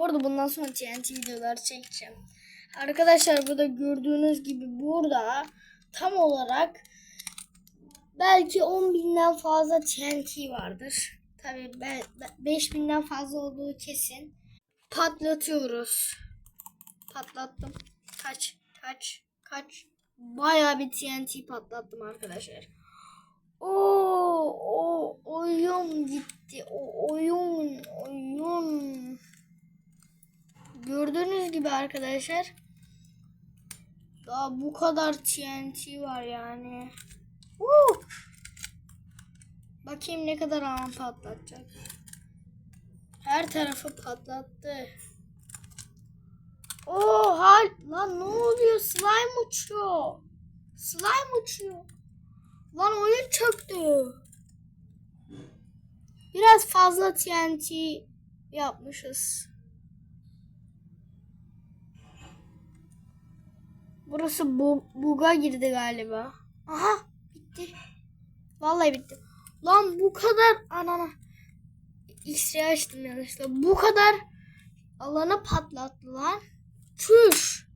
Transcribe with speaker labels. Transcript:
Speaker 1: Bu arada bundan sonra TNT videoları çekeceğim. Arkadaşlar burada gördüğünüz gibi burada tam olarak belki 10 binden fazla TNT vardır. Tabii 5 binden fazla olduğu kesin. Patlatıyoruz. Patlattım. Kaç, kaç, kaç. Bayağı bir TNT patlattım arkadaşlar. Oo, o oyun gitti. O oyun, oyun. Gördüğünüz gibi arkadaşlar. Daha bu kadar TNT var yani. Woo! Bakayım ne kadar alan patlatacak. Her tarafı patlattı. Oo hal lan ne oluyor? Slime uçuyor. Slime uçuyor. Lan oyun çöktü. Biraz fazla TNT yapmışız. Burası bu buga girdi galiba. Aha bitti. Vallahi bitti. Lan bu kadar anana. X-ray açtım yanlışlıkla. Bu kadar alanı patlattı lan. Çüş.